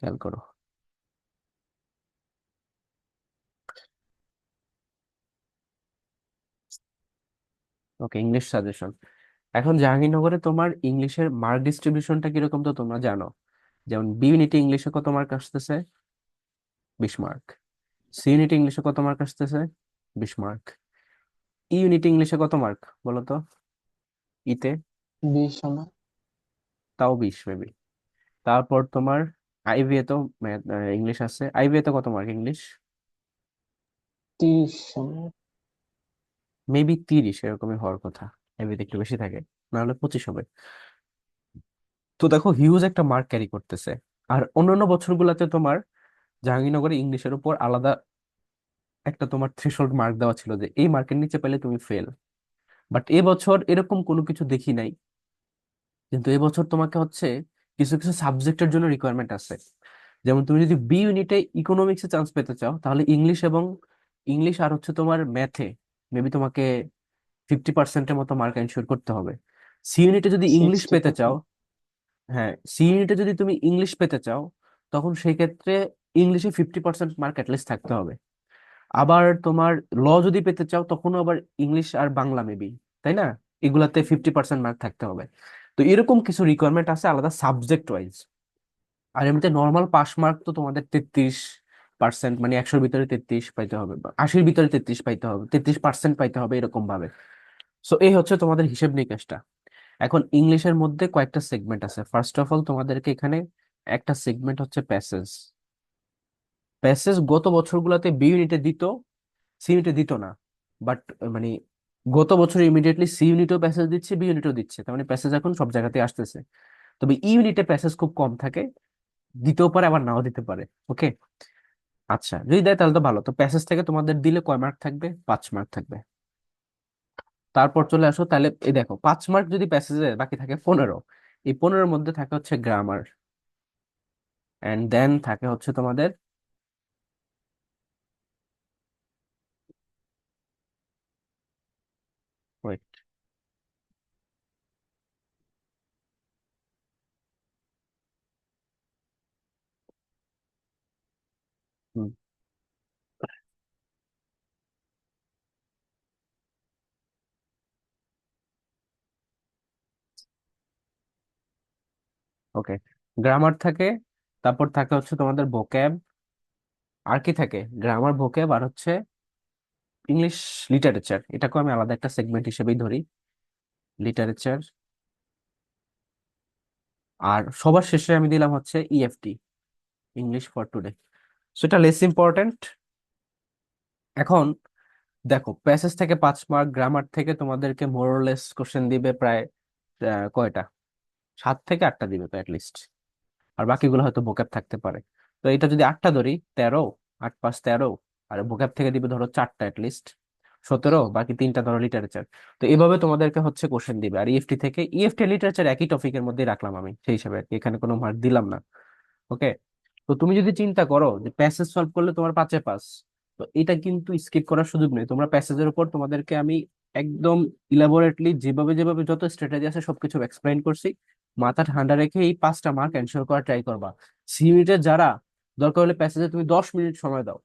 খেয়াল করো। ওকে English suggestion এখন জাহাঙ্গীরনগরে তোমার ইংলিশের মার্ক ডিস্ট্রিবিউশনটা কীরকম তো তোমরা জানো? যেমন বি ইউনিট ইংলিশে কত মার্ক আসতেছে? বিশ মার্ক সি ইউনিট ইংলিশে কত মার্ক আসতেছে? বিশ মার্ক ই ইউনিট ইংলিশে কত মার্ক বলো তো? ইতে বিশ তাও বিশ মেবি তারপর তোমার আইভিএ তো ইংলিশ আছে। আইভিএ তো কত মার্ক ইংলিশ? তিরিশ মেবি তিরিশ এরকমই হওয়ার কথা। আইভিএতে একটু বেশি থাকে নাহলে পঁচিশ হবে। তো দেখো হিউজ একটা মার্ক ক্যারি করতেছে। আর অন্যান্য বছরগুলোতে তোমার জাহাঙ্গীরনগরে ইংলিশের উপর আলাদা একটা তোমার থ্রেশহোল্ড মার্ক দেওয়া ছিল যে এই মার্কের নিচে পেলে তুমি ফেল বাট এবছর এরকম কোনো কিছু দেখি নাই। কিন্তু এবছর তোমাকে হচ্ছে কিছু কিছু সাবজেক্টের জন্য রিকোয়ারমেন্ট আছে। যেমন তুমি যদি বি ইউনিটে ইকোনমিক্সে চান্স পেতে চাও তাহলে ইংলিশ এবং ইংলিশ আর হচ্ছে তোমার ম্যাথে মেবি তোমাকে ফিফটি পার্সেন্টের মতো মার্ক এনশিওর করতে হবে। সি ইউনিটে যদি ইংলিশ পেতে চাও হ্যাঁ সি ইউনিটে যদি তুমি ইংলিশ পেতে চাও তখন সেই ক্ষেত্রে ইংলিশে ফিফটি পার্সেন্ট মার্ক অ্যাটলিস্ট থাকতে হবে। আবার তোমার ল যদি পেতে চাও তখনও আবার ইংলিশ আর বাংলা মেবি তাই না? এগুলাতে ফিফটি পার্সেন্ট মার্ক থাকতে হবে। তো এরকম কিছু রিকোয়ারমেন্ট আছে আলাদা সাবজেক্ট ওয়াইজ আর এমনিতে নর্মাল পাস মার্ক তো তোমাদের তেত্রিশ পার্সেন্ট মানে একশোর ভিতরে তেত্রিশ পাইতে হবে আশির ভিতরে তেত্রিশ পাইতে হবে, তেত্রিশ পার্সেন্ট পাইতে হবে এরকম ভাবে সো এই হচ্ছে তোমাদের হিসেব নিকেশটা। এখন ইংলিশের মধ্যে কয়েকটা সেগমেন্ট আছে। ফার্স্ট অফ অল তোমাদেরকে এখানে একটা সেগমেন্ট হচ্ছে প্যাসেজ প্যাসেজ গত বছরগুলোতে বি ইউনিটে দিত সি ইউনিটে দিত না। বাট মানে গত বছর ইমিডিয়েটলি সি ইউনিটও প্যাসেজ দিচ্ছে বি ইউনিটও দিচ্ছে। তার মানে প্যাসেজ এখন সব জায়গাতে আসতেছে। তবে ই ইউনিটে প্যাসেজ খুব কম থাকে, দিতেও পারে, আবার নাও দিতে পারে। ওকে আচ্ছা যদি দেয় তাহলে তো ভালো। তো প্যাসেজ থেকে তোমাদের দিলে কয় মার্ক থাকবে? পাঁচ মার্ক থাকবে। তারপর চলে আসো, তাহলে এই দেখো, পাঁচ মার্ক যদি প্যাসেজে বাকি থাকে পনেরো। এই পনেরোর মধ্যে থাকে হচ্ছে গ্রামার এন্ড দেন থাকে হচ্ছে তোমাদের ওয়েট হুম ওকে গ্রামার থাকে, তারপর থাকে হচ্ছে তোমাদের ভোক্যাব আর কি থাকে? গ্রামার ভোক্যাব আর হচ্ছে ইংলিশ লিটারেচার এটাকে আমি আলাদা একটা সেগমেন্ট হিসেবেই ধরি। লিটারেচার আর সবার শেষে আমি দিলাম হচ্ছে EFT English for today so এটা লেস ইম্পর্টেন্ট এখন দেখো প্যাসেজ থেকে পাঁচ মার্ক গ্রামার থেকে তোমাদেরকে মোরলেস কোশ্চেন দিবে প্রায় কয়টা? সাত থেকে আটটা দিবে তো লিস্ট আর বাকিগুলো হয়তো ভোক্যাব থাকতে পারে। তো এটা যদি আটটা ধরি তেরো আট পাঁচ তেরো আর ভোক্যাব থেকে দিবে ধরো চারটা লিস্ট সতেরো বাকি তিনটা ধরো লিটারেচার তো এভাবে তোমাদেরকে হচ্ছে কোশ্চেন দিবে। আর ইএফটি থেকে ইএফটি লিটারেচার একই টপিকের মধ্যেই রাখলাম আমি সেই হিসাবে আর কি, এখানে কোনো মার্ক দিলাম না। ওকে তো তুমি যদি চিন্তা করো যে প্যাসেজ সলভ করলে তোমার পাঁচে পাস তো এটা কিন্তু স্কিপ করার সুযোগ নেই। তোমরা প্যাসেজের উপর তোমাদেরকে আমি একদম ইলাবোরেটলি যেভাবে যেভাবে যত স্ট্র্যাটেজি আছে সবকিছু এক্সপ্লেইন করছি। মাথা ঠান্ডা রেখে এই পাঁচটা মার্ক এনশোর করার ট্রাই করবা। সি ইউনিটের যারা দরকার হলে প্যাসেজে তুমি দশ মিনিট সময় দাও।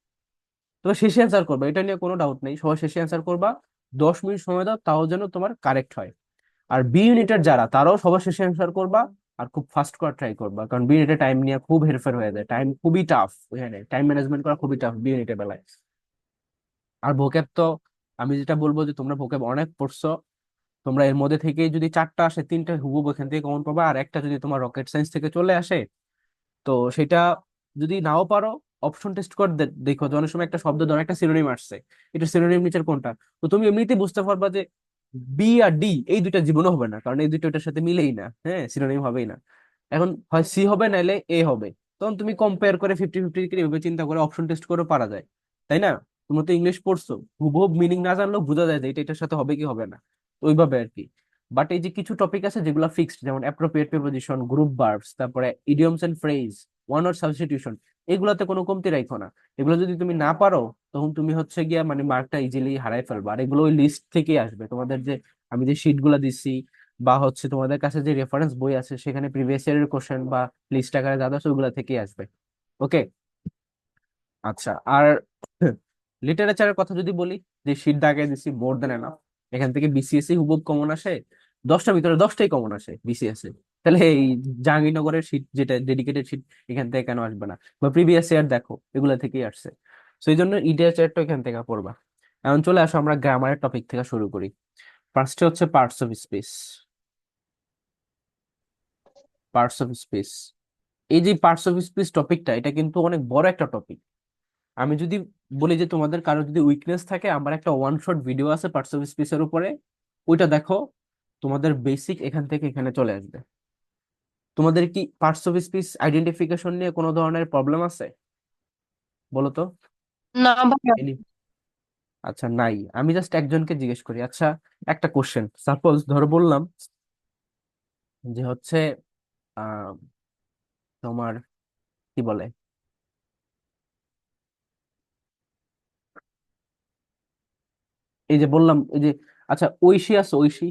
তবে শেষে অ্যান্সার করবা, এটা নিয়ে কোনো ডাউট নেই সবাই শেষে অ্যান্সার করবা, দশ মিনিট সময় দাও, তাও যেন তোমার কারেক্ট হয়। আর বি ইউনিটের যারা, তারাও সবার শেষে অ্যান্সার করবা আর খুব ফাস্ট করার ট্রাই করবা, কারণ বি ইউনিটে টাইম নিয়ে খুব হেরফের হয়ে যায়। টাইম খুবই টাফ এখানে টাইম ম্যানেজমেন্ট করা খুবই টাফ বি ইউনিটের বেলায়। আর ভোক্যাব তো আমি যেটা বলব যে তোমরা ভোক্যাব অনেক পড়ছো তোমরা এর মধ্যে থেকে যদি চারটা আসে, তিনটা হুবহু এখান থেকে কমন পাবা। আর একটা যদি তোমার রকেট সায়েন্স থেকে চলে আসে, তো সেটা যদি নাও পারো অপশন টেস্ট করে। দেখো অনেক সময় একটা শব্দ ধরো, একটা সিনোনিম আসছে। এটা সিনোনিম নিচের কোনটা? তো তুমি এমনিতেই বুঝতে পারবা যে বি আর ডি এই দুইটা জীবনও হবে না। কারণ এই দুটো এটার সাথে মিলেই না। হ্যাঁ সিনোনিম হবেই না। এখন হয় সি হবে, নাইলে এ হবে। তখন তুমি কম্পেয়ার করে ফিফটি ফিফটি এভাবে চিন্তা করে অপশন টেস্ট করে পারা যায়। তাই না? তোমরা তো ইংলিশ পড়ছো। হুবহু মিনিং না জানলেও বোঝা যায় যে এটা, এটার সাথে হবে কি হবে না। ওইভাবে আর কি। বাট এই যে কিছু টপিক আছে যেগুলো ফিক্সড যেমন অ্যাপ্রোপ্রিয়েট প্রিপোজিশন গ্রুপ ভার্বস তারপরে idioms and phrase one word substitution এগুলাতে কোনো কমতি রাখো না। এগুলো যদি তুমি না পারো, তখন তুমি হচ্ছে গিয়া মানে মার্কটা ইজিলি হারাই ফেলবা। আর এগুলো ওই লিস্ট থেকেই আসবে। তোমাদের যে আমি যে শিটগুলা দিচ্ছি বা হচ্ছে তোমাদের কাছে যে রেফারেন্স বই আছে, সেখানে প্রিভিয়াস ইয়ারের কোশ্চেন বা লিস্ট আকারে যা আছে ওগুলা থেকেই আসবে। ওকে আচ্ছা আর লিটারেচারের কথা যদি বলি, যে শীট দাগে দিছি মোর দেন এনাফ এখান থেকে বিসিএসসি হুবহু কমন আসে। দশটার ভিতরে দশটাই কমন আসে বিসিএসসি তাহলে এই জাহাঙ্গীরনগরের সিট যেটা ডেডিকেটেড সিট এখান থেকে কেন আসবে না? বা প্রিভিয়াস ইয়ার দেখো, এগুলা থেকেই আসছে। তো এই জন্য লিটারেচারটা এখান থেকে পড়বা। এখন চলে আসো আমরা গ্রামারের টপিক থেকে শুরু করি। ফার্স্টে হচ্ছে parts of speech parts of speech এই যে পার্টস অফ স্পেস টপিকটা এটা কিন্তু অনেক বড় একটা টপিক আমি যদি বলি যে তোমাদের কারও যদি উইকনেস থাকে আমার একটা ওয়ান শট ভিডিও আছে পার্টস অফ স্পেসের উপরে। ওইটা দেখো তোমাদের বেসিক এখান থেকে এখানে চলে আসবে। তোমাদের কি পার্টস অফ স্পেস আইডেন্টিফিকেশন নিয়ে কোনো ধরনের প্রবলেম আছে? বলো তো। না আচ্ছা নাই। আমি জাস্ট একজনকে জিজ্ঞেস করি। আচ্ছা একটা কোশ্চেন সাপোজ ধরো বললাম যে হচ্ছে আহ তোমার কি বলে? এই যে বললাম এই যে আচ্ছা ঐশী আছে Oishi?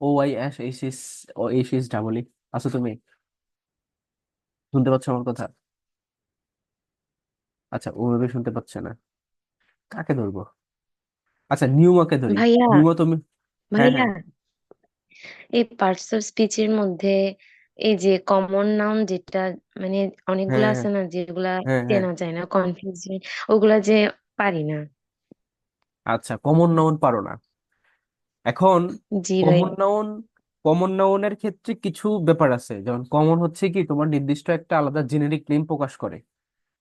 O I S H O H S double E আছো তুমি শুনতে পাচ্ছ আমার কথা? আচ্ছা ওভাবে শুনতে পাচ্ছে না। কাকে ধরবো? আচ্ছা নিউমাকে ধরি। ভাইয়া নিউমা তুমি হ্যাঁ ভাইয়া হ্যাঁ। এই পার্টস অফ স্পিচের মধ্যে এই যে কমন নাউন যেটা মানে অনেকগুলো হ্যাঁ আছে না যেগুলা হ্যাঁ হ্যাঁ। চেনা যায় না কনফিউজ ওগুলা যে পারি না। আচ্ছা কমন নাউন পারো না। এখন জি ভাই কমন নাউন কমন নাউনের ক্ষেত্রে কিছু ব্যাপার আছে। যেমন কমন হচ্ছে কি তোমার নির্দিষ্ট একটা আলাদা জেনেরিক নেম প্রকাশ করে।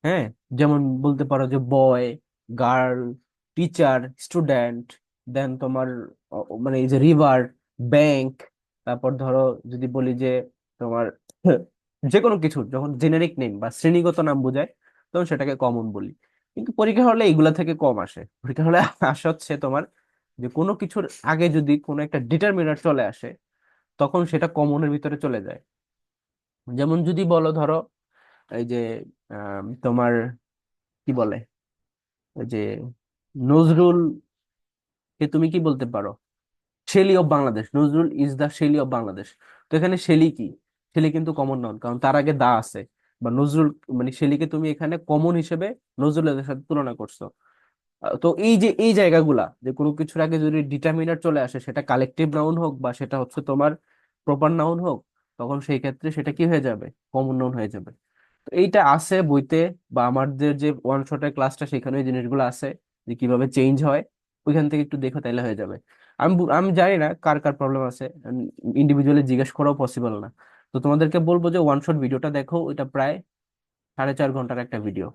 হ্যাঁ? যেমন বলতে পারো যে boy girl teacher student then তোমার মানে এই যে রিভার ব্যাংক তারপর ধরো যদি বলি যে তোমার যে কোনো কিছু যখন জেনেরিক নেম বা শ্রেণীগত নাম বোঝায় তখন সেটাকে কমন বলি। কিন্তু পরীক্ষা হলে এগুলা থেকে কম আসে। পরীক্ষা হলে আসে হচ্ছে তোমার যে কোনো কিছুর আগে যদি কোনো একটা ডিটারমিনার চলে আসে, তখন সেটা কমনের ভিতরে চলে যায়। যেমন যদি বলো ধরো, এই যে তোমার কি বলে? যে নজরুল কে তুমি কি বলতে পারো? Shelley of Bangladesh Nazrul is the Shelley of Bangladesh তো এখানে শেলি কি? শেলি কিন্তু কমন নাউন কারণ তার আগে দা আছে। বা নজরুল মানে শেলিকে তুমি এখানে কমন হিসেবে নজরুলের সাথে তুলনা করছ। তো এই যে, এই জায়গাগুলা, যে কোনো কিছুর আগে যদি ডিটারমিনার চলে আসে, সেটা কালেকটিভ নাউন হোক বা সেটা হচ্ছে তোমার প্রপার নাউন হোক, তখন সেই ক্ষেত্রে সেটা কি হয়ে যাবে? কমন নাউন হয়ে যাবে। তো এইটা আছে বইতে, বা আমাদের যে ওয়ান শটের ক্লাসটা সেখানে এই জিনিসগুলো আছে, যে কীভাবে চেঞ্জ হয়, ওইখান থেকে একটু দেখো তাইলে হয়ে যাবে। আমি আমি জানি না কার কার প্রবলেম আছে ইন্ডিভিজুয়ালি জিজ্ঞেস করাও পসিবল না। তো তোমাদেরকে বলব যে ওয়ান শট ভিডিওটা দেখো এটা প্রায় সাড়ে চার ঘণ্টার একটা ভিডিও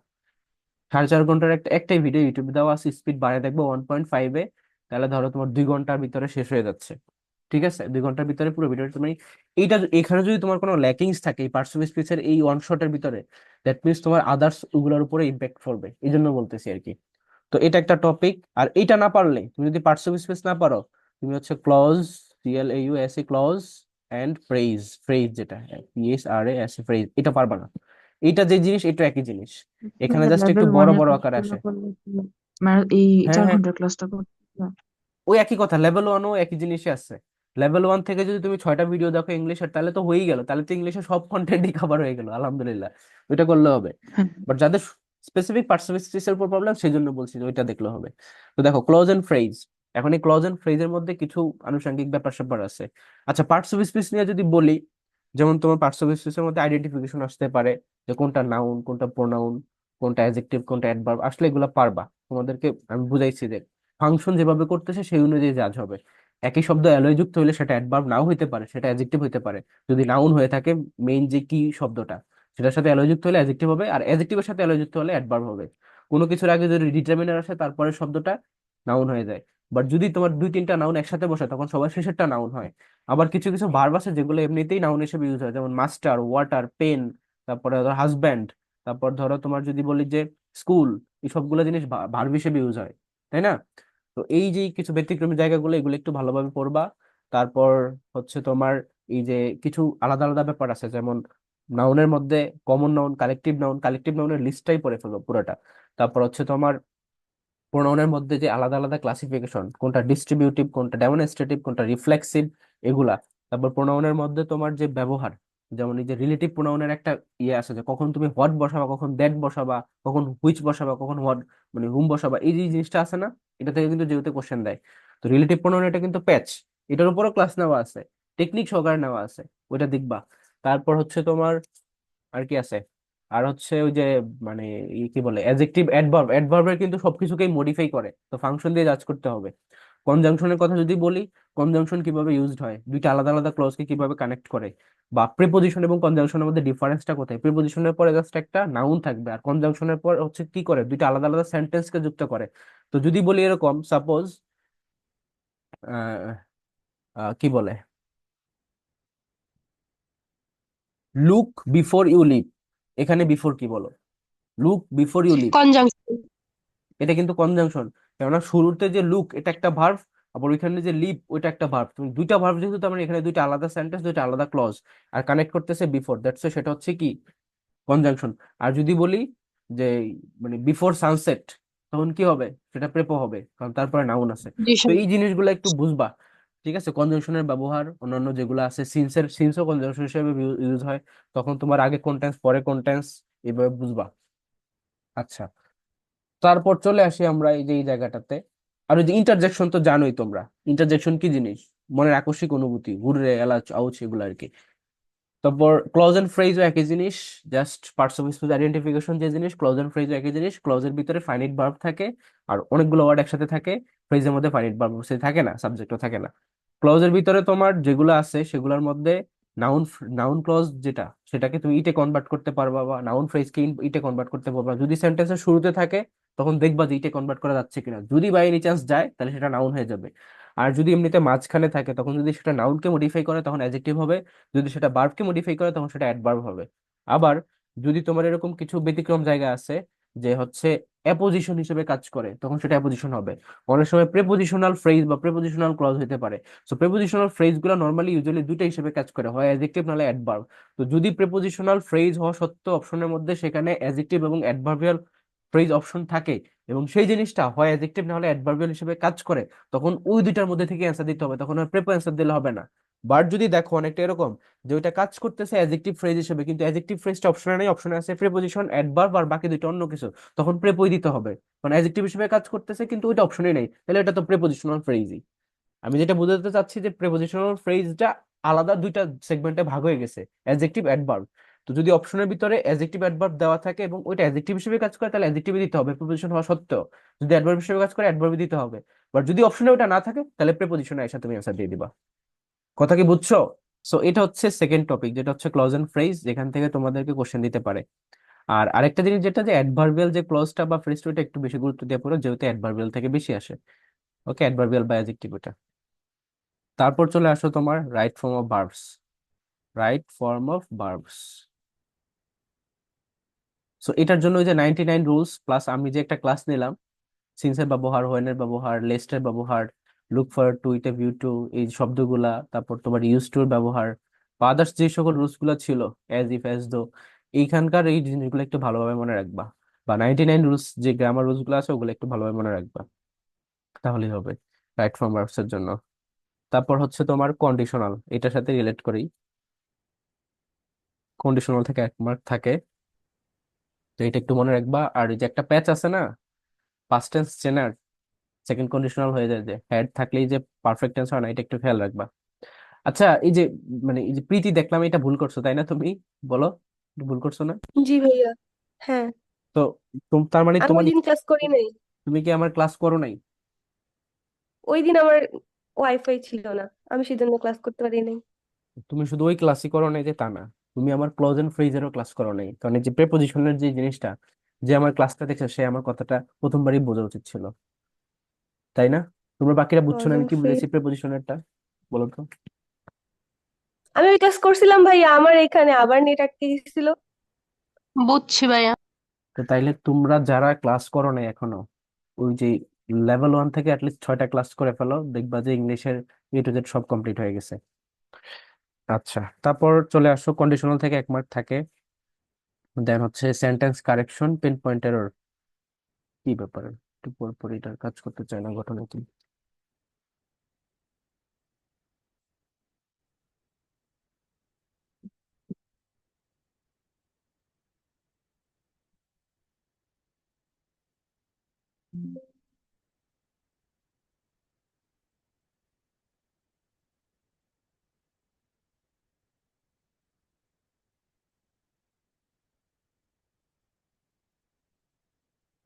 সাড়ে চার ঘণ্টার একটা, একটাই ভিডিও ইউটিউবে দেওয়া আছে স্পিড বাড়ায় দেখব ওয়ান পয়েন্ট ফাইভে তাহলে ধরো তোমার দুই ঘণ্টার ভিতরে শেষ হয়ে যাচ্ছে। ঠিক আছে? দুই ঘণ্টার ভিতরে পুরো ভিডিওটা তুমি এইটা এখানে যদি তোমার কোনো ল্যাকিংস থাকে, এই পার্সোনাল স্পেসের এই ওয়ান শটের ভিতরে দ্যাট মিনস তোমার আদার্স ওগুলোর উপরে ইম্প্যাক্ট পড়বে এই জন্য বলতেছি আর কি। তো এটা একটা টপিক আর এটা না পারলে, তুমি যদি পার্সোনাল স্পেস না পারো, তুমি হচ্ছে clause CL U S clause and phrase phrase যেটা P S R A S phrase এটা পারবা না। এটা যে জিনিস এটা একই জিনিস। এখানে জাস্ট একটু লেভেল বড় বড় আকার আসে। মানে এই হ্যাঁ চার হ্যাঁ ঘণ্টার ক্লাসটা ওই একই কথা লেভেল ওয়ানও একই জিনিসই আছে লেভেল ওয়ান থেকে যদি তুমি ছয়টা ভিডিও দেখো ইংলিশের তাহলে তো হয়েই গেল। তাহলে তো ইংলিশের সব কন্টেন্টই কভার হয়ে গেল আলহামদুলিল্লাহ। ওইটা করলে হবে। হ্যাঁ। বাট যাদের স্পেসিফিক পার্সোনালিটিস এর উপর প্রবলেম সেই জন্য বলছি যে ওইটা দেখলে হবে। তো দেখো ক্লোজ এন্ড ফ্রেজ এখন এই ক্লজ এন্ড ফ্রেজের মধ্যে কিছু আনুষঙ্গিক ব্যাপার স্যাপার আছে। আচ্ছা পার্টস অফ স্পিচ নিয়ে যদি বলি, যেমন তোমার পার্টস অফ স্পিচের মধ্যে আইডেন্টিফিকেশন আসতে পারে, যে কোনটা নাউন কোনটা প্রোনাউন কোনটা অ্যাডজেক্টিভ কোনটা অ্যাডভার্ব আসলে এগুলো পারবা। তোমাদেরকে আমি বুঝাইছি যে ফাংশন যেভাবে করতেছে, সেই অনুযায়ী জাজ হবে। একই শব্দ অ্যালয় যুক্ত হলে সেটা অ্যাডভার্ব নাও হইতে পারে, সেটা অ্যাডজেক্টিভ হইতে পারে। যদি নাউন হয়ে থাকে মেইন যে কি শব্দটা, সেটার সাথে অ্যালয় যুক্ত হলে অ্যাডজেক্টিভ হবে, আর অ্যাডজেক্টিভের সাথে অ্যালয় যুক্ত হলে অ্যাডভার্ব হবে। কোনো কিছুর আগে যদি ডিটারমিনার আসে তারপরে শব্দটা নাউন হয়ে যায়। বাট যদি তোমার দুই তিনটা নাউন একসাথে বসে তখন সবার শেষেরটা নাউন হয়। আবার কিছু কিছু ভার্ব আছে যেগুলো এমনিতেই নাউন হিসেবে ইউজ হয়। যেমন মাস্টার ওয়াটার পেন তারপরে ধরো হাজব্যান্ড তারপর ধরো তোমার যদি বলি যে স্কুল এই সবগুলো জিনিস ভার্ব হিসেবে ইউজ হয়, তাই না? তো এই যে কিছু ব্যতিক্রমী জায়গাগুলো, এগুলো একটু ভালোভাবে পড়বা। তারপর হচ্ছে তোমার এই যে কিছু আলাদা আলাদা ব্যাপার আছে। যেমন নাউনের মধ্যে common noun collective noun collective নাউনের লিস্টটাই পড়ে ফেলব পুরোটা। তারপর হচ্ছে তোমার প্রোনাউনের মধ্যে যে আলাদা আলাদা ক্লাসিফিকেশন কোনটা ডিস্ট্রিবিউটিভ কোনটা ডেমনস্ট্রেটিভ কোনটা রিফ্লেক্সিভ এগুলা। তারপর প্রোনাউনের মধ্যে তোমার যে ব্যবহার, যেমন এই যে রিলেটিভ প্রোনাউনের একটা ইয়ে আছে যে কখন তুমি হোয়াট বসাবা, কখন দ্যাট বসাবা, কখন হুইচ বসাবা, কখন হোয়াট মানে হুম বসাবা, এই যে জিনিসটা আছে না, এটা থেকে কিন্তু যেহেতু কোশ্চেন দেয়। তো রিলেটিভ প্রোনাউন এটা কিন্তু প্যাচ এটার উপরও ক্লাস নেওয়া আছে টেকনিক সহকারে নেওয়া আছে, ওইটা দেখবা। তারপর হচ্ছে তোমার আর কি আছে? আর হচ্ছে ওই যে মানে কি বলে অ্যাডজেক্টিভ অ্যাডভার্ব অ্যাডভার্বের কিন্তু সবকিছুকেই মডিফাই করে। তো ফাংশন দিয়ে জাজ করতে হবে। কনজাংশনের কথা যদি বলি কনজাংশন কীভাবে ইউজড হয়? দুইটা আলাদা আলাদা ক্লজকে কীভাবে কানেক্ট করে? বা প্রিপোজিশন এবং কনজাংশনের মধ্যে ডিফারেন্সটা কোথায়? প্রিপোজিশনের পরে জাস্ট একটা নাউন থাকবে, আর কনজাংশনের পর হচ্ছে কি করে? দুইটা আলাদা আলাদা সেন্টেন্সকে যুক্ত করে। তো যদি বলি এরকম সাপোজ কি বলে? লুক বিফোর ইউ লিভ এখানে বিফোর কি বলো? Look before you leave conjunction এটা কিন্তু কনজাংশন কেননা শুরুতে যে লুক এটা একটা ভার্ভ আবার ওইখানে যে লিভ ওইটা একটা ভার্ভ তুমি দুইটা ভার্ভ যেহেতু তার মানে এখানে দুইটা আলাদা সেন্টেন্স দুইটা আলাদা ক্লজ আর কানেক্ট করতেছে বিফোর দ্যাটস সেটা হচ্ছে কি? কনজাংশন আর যদি বলি যে মানে বিফোর সানসেট তখন কি হবে? সেটা প্রেপো হবে কারণ তারপরে নাউন আছে। তো এই জিনিসগুলো একটু বুঝবা। ঠিক আছে? কনজাংশনের ব্যবহার, অন্যান্য যেগুলো আছে সিন্সের সিন্সও কনজাংশন হিসেবে ইউজ হয়, তখন তোমার আগে কোন পরে কোন টেন্স এইভাবে বুঝবা। আচ্ছা। তারপর চলে আসি আমরা এই যে, এই জায়গাটাতে। আর ওই যে ইন্টারজেকশন তো জানোই তোমরা। ইন্টারজেকশন কি জিনিস? মনের আকস্মিক অনুভূতি ঘুরে এলাচ, আউচ, এগুলো আর কি। তারপর ক্লজ এন্ড ফ্রেজও একই জিনিস just parts of speech identification যে জিনিস ক্লজ এন্ড ফ্রেজও একই জিনিস ক্লজের ভিতরে ফাইনাইট ভার্ব থাকে, আর অনেকগুলো ওয়ার্ড একসাথে থাকে ফ্রেজের মধ্যে ফাইনাইট ভার্ব থাকে না সাবজেক্টও থাকে না। ক্লজের ভিতরে তোমার যেগুলো আছে, সেগুলোর মধ্যে নাউন নাউন ক্লজ যেটা, সেটাকে তুমি ইটে কনভার্ট করতে পারবা বা নাউন ফ্রেজকে ইটে কনভার্ট করতে পারবা। যদি সেন্টেন্সের শুরুতে থাকে, তখন দেখবা যে ইটে কনভার্ট করা যাচ্ছে কিনা। যদি বাই এনি চান্স যায়, তাহলে সেটা নাউন হয়ে যাবে। আর যদি এমনিতে মাঝখানে থাকে, তখন যদি সেটা নাউনকে মডিফাই করে, তখন অ্যাজেক্টিভ হবে। যদি সেটা ভার্বকে মডিফাই করে, তখন সেটা অ্যাডভার্ব হবে। আবার যদি তোমার এরকম কিছু ব্যতিক্রম জায়গা আছে, যে হচ্ছে অ্যাপোজিশন হিসেবে কাজ করে, তখন সেটা অ্যাপোজিশন হবে। অনেক সময় প্রেপোজিশনাল ফ্রেজ বা প্রেপোজিশনাল ক্লজ হতে পারে। সো প্রেপোজিশনাল ফ্রেজগুলো নর্মালি ইউজুয়ালি দুইটা হিসেবে কাজ করে, হয় অ্যাডজেক্টিভ নাহলে অ্যাডভার্ব তো যদি প্রেপোজিশনাল ফ্রেজ হওয়া সত্ত্বেও অপশনের মধ্যে সেখানে অ্যাডজেক্টিভ এবং অ্যাডভার্বিয়াল ফ্রেজ অপশন থাকে এবং সেই জিনিসটা হয় অ্যাডজেক্টিভ না হলে অ্যাডভার্বিয়াল হিসেবে কাজ করে, তখন ওই দুইটার মধ্যে থেকে অ্যান্সার দিতে হবে। তখন আর প্রেপো অ্যান্সার দিলে হবে না। বাট যদি দেখো অনেকটা এরকম, যে ওইটা কাজ করতেছে অ্যাডজেক্টিভ ফ্রেজ হিসেবে, কিন্তু অ্যাডজেক্টিভ ফ্রেজটা অপশনে নেই অপশনে আছে প্রেপোজিশন অ্যাডভার্ব আর বাকি দুইটা অন্য কিছু, তখন প্রেপোই দিতে হবে। কারণ অ্যাডজেক্টিভ হিসেবে কাজ করতেছে, কিন্তু ওইটা অপশনে নেই। তাহলে এটা তো প্রেপোজিশনাল ফ্রেজই আমি যেটা বোঝাতে চাচ্ছি যে প্রেপোজিশনাল ফ্রেজটা আলাদা দুইটা সেগমেন্টে ভাগ হয়ে গেছে অ্যাডজেক্টিভ অ্যাডভার্ব তো যদি অপশনের ভিতরে অ্যাডজেক্টিভ অ্যাডভার্ব দেওয়া থাকে এবং ওইটা অ্যাডজেক্টিভ হিসেবে কাজ করে, তাহলে অ্যাডজেক্টিভই দিতে হবে প্রিপোজিশন হওয়া সত্ত্বেও। যদি অ্যাডভার্ব হিসেবে কাজ করে অ্যাডভার্বই দিতে হবে। বাট যদি অপশনে ওটা না থাকে, তাহলে প্রিপোজিশনে এসে তুমি অ্যান্সার দিয়ে দিবা। কথা কি বুঝছ? সো এটা হচ্ছে সেকেন্ড টপিক যেটা হচ্ছে ক্লজ এন্ড ফ্রেজ যেখান থেকে তোমাদেরকে কোশ্চেন দিতে পারে। আর আরেকটা জিনিস যেটা, যে অ্যাডভার্বিয়াল যে ক্লজটা বা ফ্রেজটা ওটা একটু বেশি গুরুত্ব দিয়ে পড়ো, যেহেতু অ্যাডভার্বিয়াল থেকে বেশি আসে। ওকে অ্যাডভার্বিয়াল বা অ্যাডজেক্টিভ ওটা তারপর চলে আসো তোমার right form of verbs right form of verbs so এটার জন্য ওই যে নাইনটি নাইন রুলস প্লাস আমি যে একটা ক্লাস নিলাম সিন্সের ব্যবহার হোয়েনের ব্যবহার লেস্টের ব্যবহার look for to it view to এই শব্দগুলা, তারপর তোমার ইউজ টুর ব্যবহার, বা আদার্স যে সকল রুলসগুলো ছিল অ্যাজ ইফ অ্যাজ দো এইখানকার এই জিনিসগুলো একটু ভালোভাবে মনে রাখবা, বা নাইনটি নাইন রুলস যে গ্রামার রুলসগুলো আছে, ওগুলো একটু ভালোভাবে মনে রাখবা, তাহলেই হবে রাইট ফর্ম ভার্বস এর জন্য। তারপর হচ্ছে তোমার কন্ডিশনাল এটার সাথে রিলেট করি। কন্ডিশনাল থেকে এক মার্ক থাকে, তো এটা একটু মনে রাখবা, আর যে একটা প্যাচ আছে না পাস্ট টেন্স চেনার সেকেন্ড কন্ডিশনাল হয়ে যায় যে হ্যাড থাকলেই যে পারফেক্ট টেন্স হয় না এটা একটু খেয়াল রাখবা। আচ্ছা এই যে মানে এই যে প্রীতি দেখলাম এটা ভুল করছ তাই না তুমি? বলো ভুল করছ না? জি ভাইয়া হ্যাঁ। তো তুম- তার মানে আমি তোমার ওই দিন ক্লাস করি নাই। তুমি কি আমার ক্লাস করো নাই? ওই দিন আমার ওয়াইফাই ছিল না আমি সেজন্য ক্লাস করতে পারি নাই। তুমি শুধু ওই ক্লাসই করো নাই যে তা না তুমি আমার ক্লোজ এন্ড ফ্রেজেরও ক্লাস করো নাই। কারণ এই যে প্রেপোজিশনের যে জিনিসটা যে আমার ক্লাসটা দেখছে সে আমার কথাটা প্রথমবারই বোঝা উচিত ছিল। তাই না? তোমরা বাকিরা বুঝছ না আমি কি বুঝেছি প্রেপোজিশনেরটা বলো তো। আমি ওই ক্লাস করছিলাম ভাইয়া আমার এখানে আবার নেট আটকে গেছিল বুঝছি ভাইয়া। তো তাইলে তোমরা যারা ক্লাস করো না এখনও ওই যে লেভেল ওয়ান থেকে অ্যাটলিস্ট ছয়টা ক্লাস করে ফেলো দেখবা যে ইংলিশের এ টু জেড সব কমপ্লিট হয়ে গেছে। আচ্ছা তারপর চলে আসো কন্ডিশনাল থেকে এক মার্ক থাকে। দেন হচ্ছে sentence correction pen point error কি ব্যাপারে? একটু পর পর এটা কাজ করতে চায় না ঘটনা কি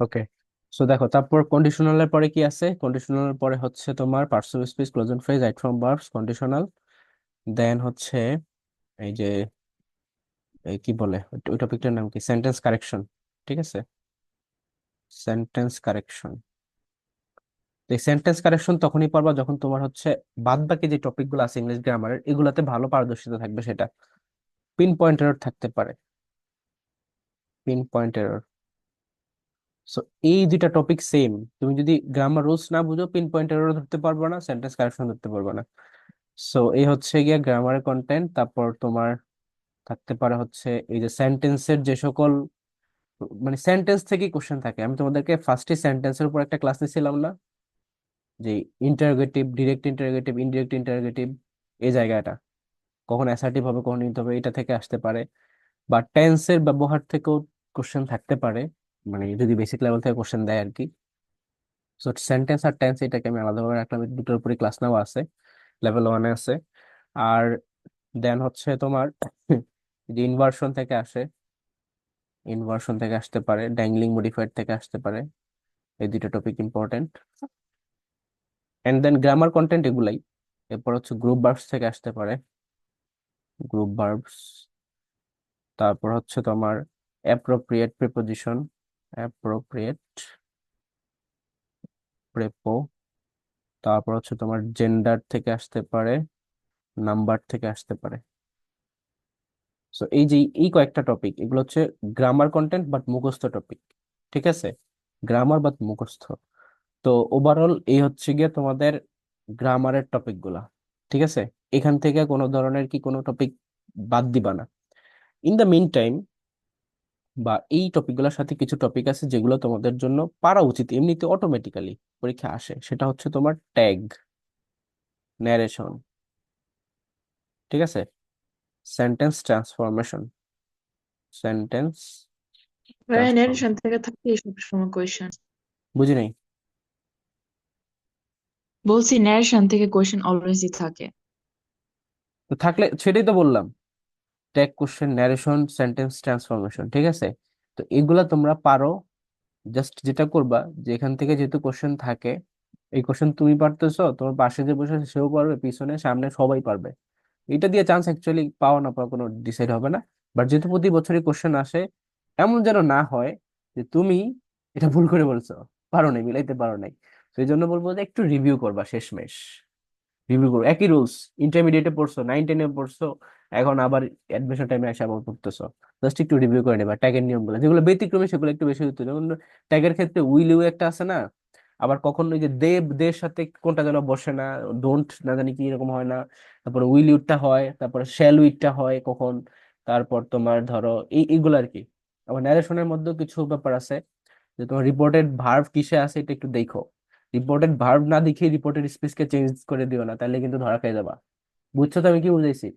ওকে okay. সো দেখো, তারপর কন্ডিশনালের পরে কি আছে? কন্ডিশনালের পরে হচ্ছে তোমার parts of speech clause and phrase right from verbs conditional then হচ্ছে এই যে কি বলে? ওই ওই টপিকটার নাম কি? সেন্টেন্স কারেকশন ঠিক আছে? সেন্টেন্স কারেকশন এই সেন্টেন্স কারেকশন তখনই পারবা যখন তোমার হচ্ছে বাদ বাকি যে টপিকগুলো আছে ইংলিশ গ্রামারের এগুলাতে ভালো পারদর্শিতা থাকবে সেটা। পিন পয়েন্ট এরর থাকতে পারে। পিন পয়েন্ট এরর সো এই দুইটা টপিক সেম তুমি যদি গ্রামার রুলস না বুঝো পিন পয়েন্ট এরর ধরতে পারবে না সেন্টেন্স কারেকশন ধরতে পারবে না। সো এই হচ্ছে গিয়ে গ্রামারের কন্টেন্ট তারপর তোমার থাকতে পারে হচ্ছে এই যে সেন্টেন্সের যে সকল মানে সেন্টেন্স থেকে কোশ্চেন থাকে। আমি তোমাদেরকে ফার্স্টে সেন্টেন্সের উপর একটা ক্লাস নিয়েছিলাম না, যে interrogative direct interrogative indirect interrogative এই জায়গাটা। কখন অ্যাসার্টিভ হবে, কখন নিতে হবে, এটা থেকে আসতে পারে। বা টেন্সের ব্যবহার থেকেও কোশ্চেন থাকতে পারে। মানে যদি বেসিক লেভেল থেকে কোশ্চেন দেয় আর কি সো সেন্টেন্স আর টেন্স এটাকে আমি আলাদাভাবে রাখলাম দুটোর উপরে ক্লাস নেওয়া আছে লেভেল ওয়ানে আছে। আর দেন হচ্ছে তোমার যে ইনভার্সন থেকে আসে ইনভার্সন থেকে আসতে পারে ড্যাংলিং মডিফাইড থেকে আসতে পারে, এই দুটো topic important and then grammar content এগুলাই, এরপর হচ্ছে গ্রুপ ভার্বস থেকে আসতে পারে। গ্রুপ ভার্বস তারপর হচ্ছে তোমার অ্যাপ্রোপ্রিয়েট প্রিপোজিশন অ্যাপ্রোপ্রিয়েট প্রেপো তারপর হচ্ছে তোমার জেন্ডার থেকে আসতে পারে নাম্বার থেকে আসতে পারে। সো এই যে এই কয়েকটা টপিক এগুলো হচ্ছে গ্রামার কন্টেন্ট বাট মুখস্থ টপিক ঠিক আছে? গ্রামার বাট মুখস্থ। তো ওভারঅল এই হচ্ছে গিয়ে তোমাদের গ্রামারের টপিকগুলা ঠিক আছে? এখান থেকে কোনো ধরনের কি কোনো টপিক বাদ দিবা না। ইন দ্য মিন টাইম বা এই টপিকগুলোর সাথে কিছু টপিক আছে যেগুলো তোমাদের জন্য পারা উচিত। এমনিতে অটোমেটিক্যালি পরীক্ষা আসে সেটা হচ্ছে তোমার ট্যাগ ন্যারেশন ঠিক আছে? সেন্টেন্স ট্রান্সফরমেশন সেন্টেন্স narration থেকে থাকে সব সময় বুঝি নাই? বলছি narration থেকে কোয়েশ্চেন অলওয়েজই থাকে। তো থাকলে সেটাই তো বললাম। Tag question narration sentence transformation ঠিক আছে? তো এগুলা তোমরা পারো। জাস্ট যেটা করবা, যে এখান থেকে যেহেতু কোশ্চেন থাকে, এই কোশ্চেন তুমি পারতেছো, তোমার পাশে যে বসে সেও পারবে, পিছনে, সামনে সবাই পারবে। এটা দিয়ে চান্স অ্যাকচুয়ালি পাওয়া না পাওয়া কোনো ডিসাইড হবে না। বাট যেহেতু প্রতি বছরই কোশ্চেন আসে, এমন যেন না হয় যে তুমি এটা ভুল করে বলছো, পারো নাই, মিলাইতে পারো নাই। সেই জন্য বলব যে একটু রিভিউ করবা শেষমেশ। রিভিউ করো। একই রুলস ইন্টারমিডিয়েটে পড়ছো নাইন টেনে পড়ছো এখন আবার অ্যাডমিশন টাইমে এসে আবার পড়তেছো। জাস্ট একটু রিভিউ করে নেবা ট্যাগের নিয়মগুলো যেগুলো ব্যতিক্রমী, সেগুলো একটু বেশি হতো যেমন ট্যাগের ক্ষেত্রে উইল ইউ একটা আছে না? আবার কখন ওই যে দেব, দের সাথে কোনটা যেন বসে না ডোন্ট না জানি কি এরকম হয় না। তারপরে উইল ইউটা হয়, তারপরে শ্যাল উইটটা হয় কখন। তারপর তোমার ধরো এই, এইগুলো আর কি। আবার ন্যারেশনের মধ্যেও কিছু ব্যাপার আছে যে তোমার রিপোর্টেড ভার্ভ কিসে আছে এটা একটু দেখো। রিপোর্টেড ভার্ভ না দেখে রিপোর্টেড স্পিচকে চেঞ্জ করে দিও না, তাহলে কিন্তু ধরা খেয়ে যাবা। বুঝছ তো আমি কি বুঝাইছি?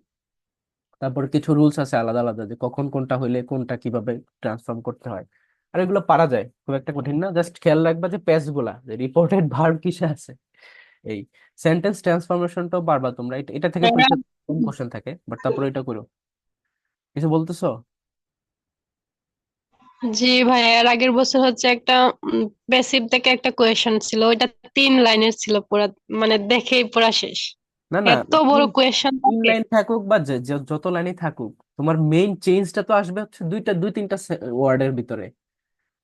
তারপর কিছু রুলস আছে আলাদা আলাদা যে কখন কোনটা হইলে কোনটা কীভাবে ট্রান্সফর্ম করতে হয়। আর এগুলো পারা যায় খুব একটা কঠিন না। জাস্ট খেয়াল রাখবা যে প্যাচগুলা যে রিপোর্টেড ভার্ব কিসে আছে। এই সেন্টেন্স ট্রান্সফরমেশনটাও পারবা তোমরা। এটা থেকে পরীক্ষা কোশ্চেন থাকে বাট তারপরে এটা করো। কিছু বলতেছো? জি ভাই এর আগের বছর হচ্ছে একটা বেসিক থেকে একটা কোয়েশন ছিল। ওইটা তিন লাইনের ছিল পুরা মানে দেখেই পুরা শেষ। না না এত বড় কোয়েশ্চেন তিন থাকে। লাইন থাকুক বা যত লাইনই থাকুক তোমার মেইন চেঞ্জটা তো আসবে হচ্ছে দুইটা দুই তিনটা ওয়ার্ডের ভিতরে।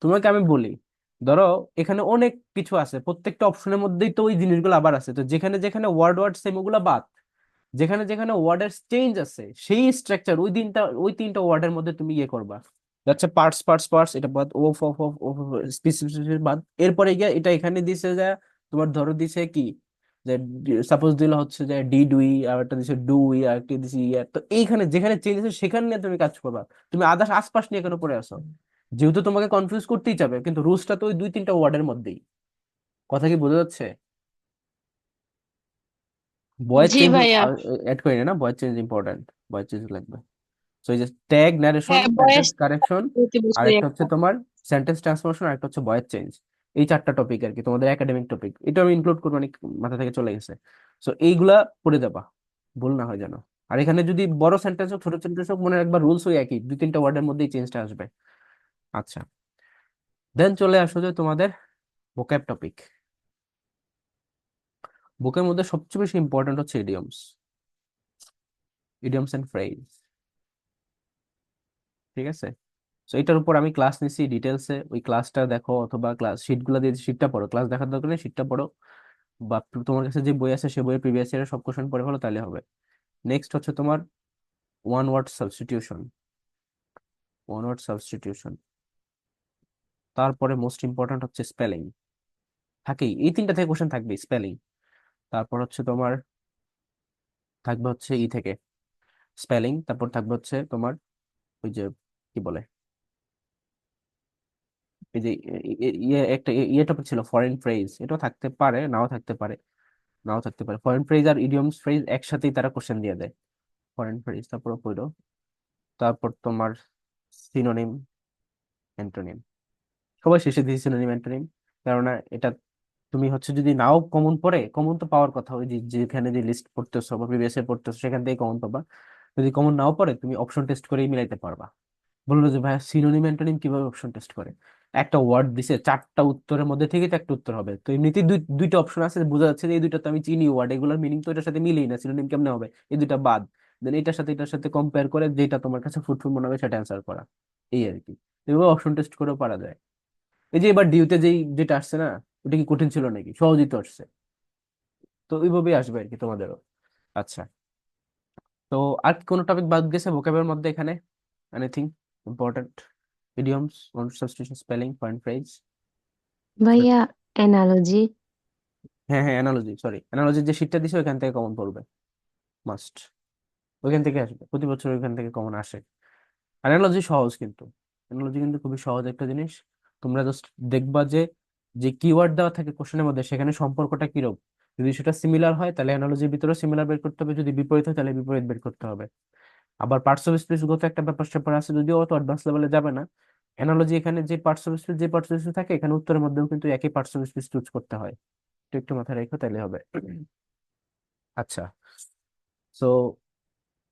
তোমাকে আমি বলি ধরো এখানে অনেক কিছু আছে প্রত্যেকটা অপশনের মধ্যেই তো ওই জিনিসগুলো আবার আছে। তো যেখানে যেখানে ওয়ার্ড ওয়ার্ড সেম ওগুলা বাদ যেখানে যেখানে ওয়ার্ডের চেঞ্জ আছে সেই স্ট্রাকচার ওই তিনটা ওই তিনটা ওয়ার্ডের মধ্যে তুমি ইয়ে করবা। যাচ্ছে পার্টস পার্টস পার্টস এটা বাদ ও অফ অফ অফ স্পেসিফিক বাদ। এরপরে গিয়ে এটা এখানে দিছে যে তোমার ধরো দিছে কি? যে সাপোজ দিল হচ্ছে যে ডি ডুই আর একটা দিছে ডুই আর একটা দিছে ইয়ার তো এইখানে যেখানে চেঞ্জ আছে সেখানে নিয়ে তুমি কাজ করবা। তুমি আদার্স আশপাশ নিয়ে কেন পড়ে আসো যেহেতু তোমাকে কনফিউজ করতেই যাবে কিন্তু রুলসটা তো ওই দুই তিনটা ওয়ার্ডের মধ্যেই। কথা কি বোঝা যাচ্ছে? ভয়েস চেঞ্জ অ্যাড করি না voice change important voice change লাগবে। সো এই যে ট্যাগ ন্যারেশন কারেকশন আর একটা হচ্ছে তোমার সেন্টেন্স ট্রান্সফরমেশন আর একটা হচ্ছে ভয়েস চেঞ্জ এই চারটা টপিক আর কি তোমাদের একাডেমিক টপিক এটা আমি ইনক্লুড করব, অনেক মাথা থেকে চলে গেছে। সো এইগুলা পড়ে যাবা ভুল না হয় যেন। আর এখানে যদি বড় সেন্টেন্স হোক, ছোট সেন্টেন্স হোক, মনে রাখবা রুলস ওই একই, দুই তিনটা ওয়ার্ডের মধ্যেই চেঞ্জটা আসবে। আচ্ছা দেন চলে আসো যে তোমাদের ভোক্যাব টপিক বুকের মধ্যে সবচেয়ে বেশি ইম্পর্টেন্ট হচ্ছে ইডিয়মস ইডিয়মস এন্ড ফ্রেজ ঠিক আছে? তো এটার উপর আমি ক্লাস নিছি ডিটেলসে ওই ক্লাসটা দেখো অথবা ক্লাস শিটগুলো দিয়ে শিটটা পড়ো। ক্লাস দেখার দরকার নেই শিটটা পড়ো। বা তোমার কাছে যে বই আছে, সে বইয়ের প্রিভিয়াস ইয়ারের সব কোশ্চেন পড়ে ফেলো তাহলে হবে। নেক্সট হচ্ছে তোমার one word substitution one word substitution তারপরে মোস্ট ইম্পর্ট্যান্ট হচ্ছে স্পেলিং থাকেই। এই তিনটা থেকে কোশ্চেন থাকবে স্পেলিং তারপর হচ্ছে তোমার, থাকবে হচ্ছে ই থেকে। স্পেলিং তারপর থাকবে হচ্ছে তোমার ওই যে, কি বলে? এই যে ইয়ে একটা ছিল ফরেন ফ্রেজ এটাও থাকতে পারে, নাও থাকতে পারে, নাও থাকতে পারে। ফরেন ফ্রেজ আর ইডিয়মস ফ্রেজ একসাথেই তারা কোশ্চেন দিয়ে দেয়। ফরেন ফ্রেজ তারপর পড়ো। তারপর তোমার সিনোনিম অ্যান্টোনিম সবাই শেষে দিয়েছি সিনোনিম অ্যান্টোনিম কেননা এটা তুমি হচ্ছে যদি নাও কমন পড়ে কমন তো পাওয়ার কথা, ওই যেখানে যে লিস্ট পড়তেছো বা প্রিভিয়াস ইয়ার পড়তেছো, সেখান থেকে কমন পাবা। যদি কমন নাও পড়ে, তুমি অপশন টেস্ট করেই মিলাইতে পারবা। বলল যে ভাই সিনোনিম অ্যান্টোনিম কীভাবে অপশন টেস্ট করে? একটা ওয়ার্ড দিছে, চারটা উত্তরের মধ্যে থেকে তো একটা উত্তর হবে। তো এমনিতেই দুই, দুইটা অপশন আছে, বোঝা যাচ্ছে যে এই দুইটা তো আমি চিনি ওয়ার্ড এগুলোর মিনিং তো এটার সাথে মিলেই না সিনোনিম কেমনে হবে? এই দুইটা বাদ। দেন এটার সাথে এটার সাথে কম্পেয়ার করে যেটা তোমার কাছে ফ্রুটফুল মনে হবে সেটা অ্যান্সার করা। এই আর কি। এভাবে অপশন টেস্ট করেও পারা যায়। এই যে এবার ডিউতে যেই, যেটা আসছে না, ওটা কি কঠিন ছিল নাকি? সহজই তো আসছে। তো ওইভাবেই আসবে আর কি তোমাদেরও। আচ্ছা। তো আর কোনো টপিক বাদ গেছে ভোকাবের মধ্যে এখানে? Anything important idioms substitution spelling point phrase ভাইয়া অ্যানালজি হ্যাঁ হ্যাঁ অ্যানালজি সরি অ্যানালজির যে শীটটা দিছে ওইখান থেকে কমন পড়বে। মাস্ট ওইখান থেকে আসবে। প্রতি বছর ওইখান থেকে কমন আসে। অ্যানালজি সহজ কিন্তু। অ্যানালজি কিন্তু খুবই সহজ একটা জিনিস। তোমরা জাস্ট দেখবা যে যে কিওয়ার্ড দেওয়া থাকে কোশ্চেনের মধ্যে সেখানে সম্পর্কটা কীরকম? যদি সেটা সিমিলার হয় তাহলে অ্যানালজির ভিতরে সিমিলার বের করতে হবে। যদি বিপরীত হয় তাহলে বিপরীত বের করতে হবে। আবার পার্টস অফ স্পিচ গত একটা ব্যাপার স্যাপার আছে যদিও অত অ্যাডভান্স লেভেলে যাবে না। অ্যানালজি এখানে যে পার্টস অফ স্পিচ যে পার্টস অফ স্পিচ থাকে এখানে উত্তরের মধ্যেও কিন্তু একই পার্টস অফ স্পিচ চুজ করতে হয়। একটু একটু মাথায় রেখো তাহলে হবে। আচ্ছা সো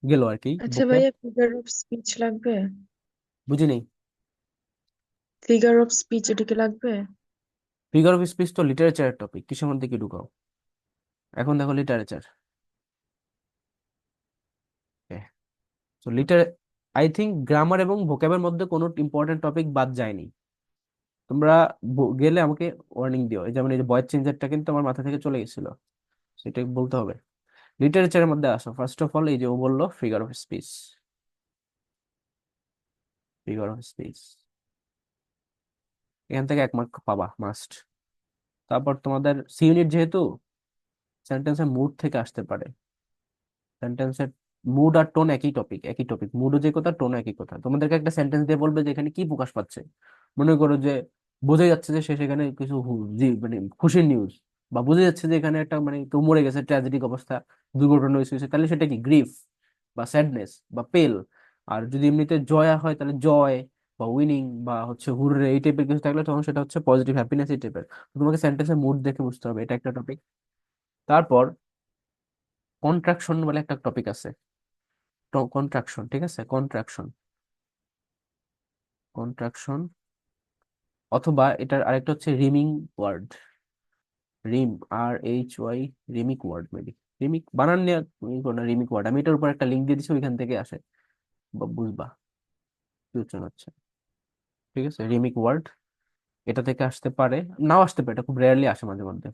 গেল আর কি আচ্ছা ভাইয়া ফিগার অফ স্পিচ লাগবে? বুঝি নেই ফিগার অফ স্পিচ এটা কি লাগবে? ফিগার অফ স্পিচ তো লিটারেচারের টপিক কিসের মধ্যে কি ঢুকাও? এখন দেখো লিটারেচার তো লিটার আই থিঙ্ক গ্রামার এবং ভোকাবের মধ্যে কোনো ইম্পর্টেন্ট টপিক বাদ যায়নি। তোমরা গেলে আমাকে ওয়ার্নিং দিও। যেমন এই যে চেঞ্জারটা কিন্তু আমার মাথা থেকে চলে গেছিল। সেটা বলতে হবে। লিটারেচারের মধ্যে আসো। ফার্স্ট অফ অল এই যে ও বলল figure of speech figure of speech এখান থেকে এক মার্ক পাবা মাস্ট তারপর তোমাদের সি ইউনিট যেহেতু সেন্টেন্সের মুড থেকে আসতে পারে। সেন্টেন্সের মুড আর টোন একই টপিক একই টপিক মুডও যে কথা টোন একই কথা। তোমাদেরকে একটা সেন্টেন্স দিয়ে বলবে যে এখানে কি প্রকাশ পাচ্ছে। মনে করো যে বোঝা যাচ্ছে যে সে সেখানে কিছু মানে খুশির নিউজ বা বোঝা যাচ্ছে যে এখানে একটা মানে কেউ মরে গেছে ট্র্যাজেডিক অবস্থা দুর্ঘটনা হয়েছে, তাহলে সেটা কি? গ্রিফ বা স্যাডনেস বা পেল আর যদি এমনিতে জয়া হয় তাহলে জয় বা উইনিং বা হচ্ছে হুররে এই টাইপের কিছু থাকলে তখন সেটা হচ্ছে পজিটিভ হ্যাপিনেস এই টাইপের তোমাকে সেন্টেন্সের মুড দেখে বুঝতে হবে এটা একটা টপিক তারপর কন্ট্রাকশন বলে একটা টপিক আছে। কন্ট্রাকশন ঠিক আছে? কন্ট্রাকশন কন্ট্রাকশন অথবা এটার আরেকটা হচ্ছে rhyming word rhyme R H Y rhymic word maybe rhymic বানান নিয়ে না রিমিক ওয়ার্ড। আমি এটার উপর একটা লিঙ্ক দিয়ে দিচ্ছি ওইখান থেকে আসে। বুঝবা। উচ্চারণ হচ্ছে। ঠিক আছে? রিমিক ওয়ার্ড এটা থেকে আসতে পারে। নাও আসতে পারে এটা খুব রেয়ারলি আসে মাঝে মধ্যে।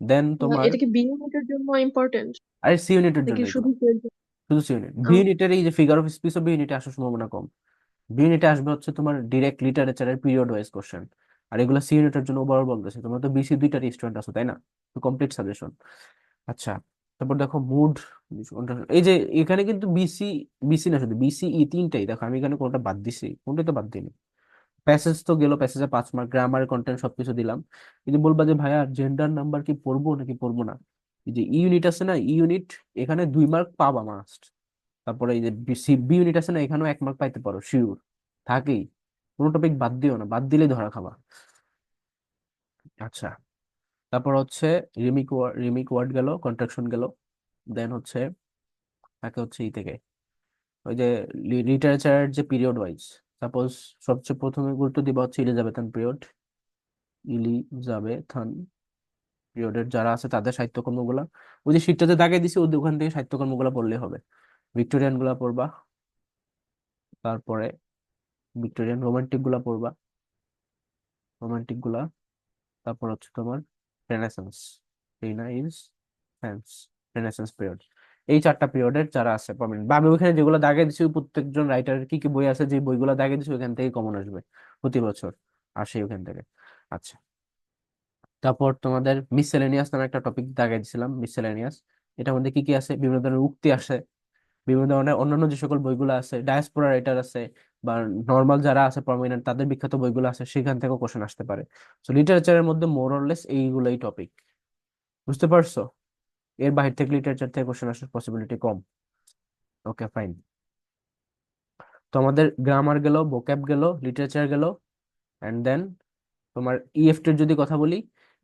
দেন তোমার এটা কি বি ইউনিটের জন্য ইম্পর্টেন্ট আরে সি ইউনিটের তো। শুধু? শুধু সি ইউনিট বি ইউনিটের এই যে ফিগার অফ স্পিচ বি ইউনিটে আসার সম্ভাবনা কম। বি ইউনিটে আসবে হচ্ছে তোমার ডিরেক্ট লিটারেচারের পিরিয়ড ওয়াইজ কোশ্চেন আর এগুলো সি ইউনিটের জন্য ওভারঅল বলতেছে। তোমরা তো বিসি দুইটার স্টুডেন্ট আছো তাই না? তো কমপ্লিট সাজেশন আচ্ছা তারপর দেখো মুড এই যে এখানে কিন্তু বিসি বিসি না শুধু বিসি ই তিনটাই। দেখো আমি এখানে কোনটা বাদ দিছি কোনটাই তো বাদ দিইনি। প্যাসেজ তো গেল প্যাসেজে পাঁচ মার্ক গ্রামার কন্টেন্ট সবকিছু দিলাম। যে বলবা যে ভাইয়া জেন্ডার নাম্বার কি পড়ব নাকি পড়ব না? যে ই ইউনিট আছে না ই ইউনিট এখানে দুই মার্ক পাবা মাস্ট তারপরে এই যে বি ইউনিট আছে না, এখানেও এক মার্ক পাইতে পারো শিওর থাকেই। কোনো টপিক বাদ দিও না, বাদ দিলে ধরা খাবা। আচ্ছা। তারপর হচ্ছে রিমিক রিমিক ওয়ার্ড গেল কন্ট্রাকশন গেল। দেন হচ্ছে, তাকে হচ্ছে ই থেকে। ওই যে লিটারেচারের যে পিরিয়ড ওয়াইজ সাপোজ সবচেয়ে প্রথমে গুরুত্ব দিবা হচ্ছে ইলিজাবেথান পিরিয়ড ইলিজাবেথান পিরিয়ডের যারা আছে তাদের সাহিত্যকর্মগুলা। ওই যে শীটটাতে দাগিয়ে দিছি, ওদের ওখান থেকে সাহিত্যকর্মগুলা পড়লে হবে। ভিক্টোরিয়ানগুলা পড়বা, তারপরে ভিক্টোরিয়ান রোমান্টিকগুলা পড়বা রোমান্টিকগুলা তারপর হচ্ছে তোমার রেনেসান্স রিনাইন্স হ্যান্স রেনেসান্স পিরিয়ড এই চারটা পিরিয়ডের যারা আছে পাবেন বা আমি ওখানে যেগুলো দাগে দিছি প্রত্যেকজন রাইটারের কি কি বই আছে, যে বইগুলো দাগে দিছি ওখান থেকে কমন আসবে প্রতি বছর। আসে ওখান থেকে। আচ্ছা। তারপর তোমাদের মিসেলেনিয়াস নামে একটা টপিক দাগে দিছিলাম মিসেলেনিয়াস এটার মধ্যে কি কি আছে? বিভিন্ন ধরনের উক্তি আসে বিভিন্ন ধরনের অন্যান্য যে সকল বইগুলো আছে ডায়াসপোরা রাইটার আছে বা নর্মাল যারা আছে প্রমিনেন্ট তাদের বিখ্যাত বইগুলো আছে, সেখান থেকেও কোশ্চেন আসতে পারে। সো লিটারেচারের মধ্যে মোর অরলেস এইগুলোই টপিক বুঝতে পারছ? এর বাহির থেকে লিটারেচার থেকে কোশ্চেন আসার পসিবিলিটি কম। ওকে ফাইন তো আমাদের গ্রামার গেল ভোক্যাব গেল লিটারেচার গেল অ্যান্ড দেন তোমার ইএফটির যদি কথা বলি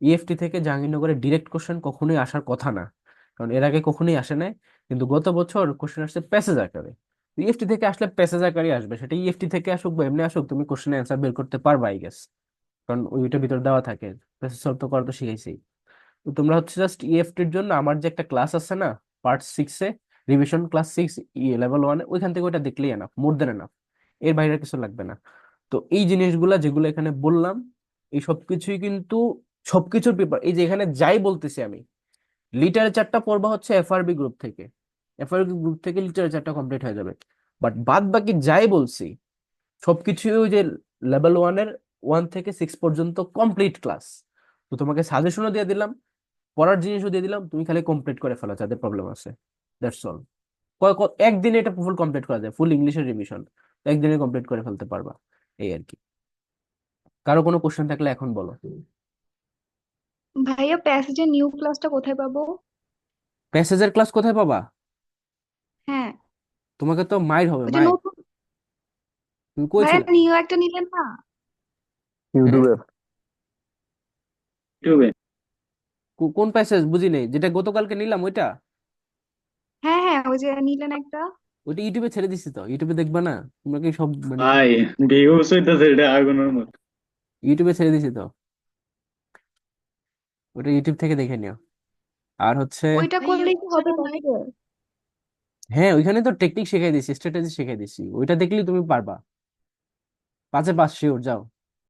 ইএফটি থেকে জাহাঙ্গীরনগরে ডিরেক্ট কোশ্চেন কখনোই আসার কথা না। কারণ এর আগে কখনোই আসে নাই, কিন্তু গত বছর কোশ্চেন আসছে প্যাসেজ আকারে ইএফটি থেকে আসলে প্যাসেজ আকারে আসবে, সেটা ইএফটি থেকে আসুক বা এমনি আসুক, তুমি কোশ্চেনের অ্যান্সার বের করতে পারবা আই গেস কারণ ওইটার ভিতর দেওয়া থাকে প্যাসেজ সলভ তো করা তো শিখাইছি। তো তোমরা হচ্ছে জাস্ট ইএফটির জন্য আমার যে একটা ক্লাস আছে না পার্ট সিক্সে রিভিশন ক্লাস সিক্স ই লেভেল ওয়ানে ওইখান থেকে ওইটা দেখলেই এনাফ মোর দেন এনাফ এর বাইরে কিছু লাগবে না। তো এই জিনিসগুলা যেগুলো এখানে বললাম, এই সবকিছুই কিন্তু সবকিছুর পেপার এই যে এখানে যাই বলতেছি আমি লিটারেচারটা পড়বা হচ্ছে এফআরবি গ্রুপ থেকে। এফআরবি গ্রুপ থেকে লিটারেচারটা কমপ্লিট হয়ে যাবে। বাট বাদ বাকি যাই বলছি, সবকিছুই ওই যে লেভেল ওয়ানের ওয়ান থেকে সিক্স পর্যন্ত কমপ্লিট ক্লাস তো তোমাকে সাজেশনও দিয়ে দিলাম, পড়ার জিনিসও দিয়ে দিলাম, তুমি খালি কমপ্লিট করে ফেলো, যাদের প্রবলেম আছে। দ্যাটস অল একদিনে এটা ফুল কমপ্লিট করা যায় ফুল ইংলিশের রিভিশন একদিনে কমপ্লিট করে ফেলতে পারবা, এই আর কি। কারও কোনো কোশ্চেন থাকলে এখন বলো। ভাইয়া প্যাসেজের নিউ ক্লাসটা কোথায় পাবো? প্যাসেজের ক্লাস কোথায় পাবা? হ্যাঁ। তোমাকে তো মাইর হবে ওই যে মাইর। নতুন তুমি কই ভাইয়া ছিলে? নিউ একটা নিলেন না? ইউটিউবে। ইউটিউবে। কো- কোন প্যাসেজ? বুঝি নেই। যেটা গতকালকে নিলাম ওইটা? হ্যাঁ হ্যাঁ ওই যে নিলেন একটা। ওইটা ইউটিউবে ছেড়ে দিছি তো। ইউটিউবে দেখবা না। তোমরা কি সব মানে ভাই ভিউজ হইতাছে এটা আগুনের মতো। ইউটিউবে ছেড়ে দিছি তো। ওটা ইউটিউব থেকে দেখে নিও। আর হচ্ছে ওইটা করলেই কি হবে তাহলে হ্যাঁ ওইখানে তো টেকনিক শিখাই দিছি স্ট্র্যাটেজি শিখাই দিছি ওইটা দেখলেই তুমি পারবা। পাঁচে পাঁচ শিওর যাও।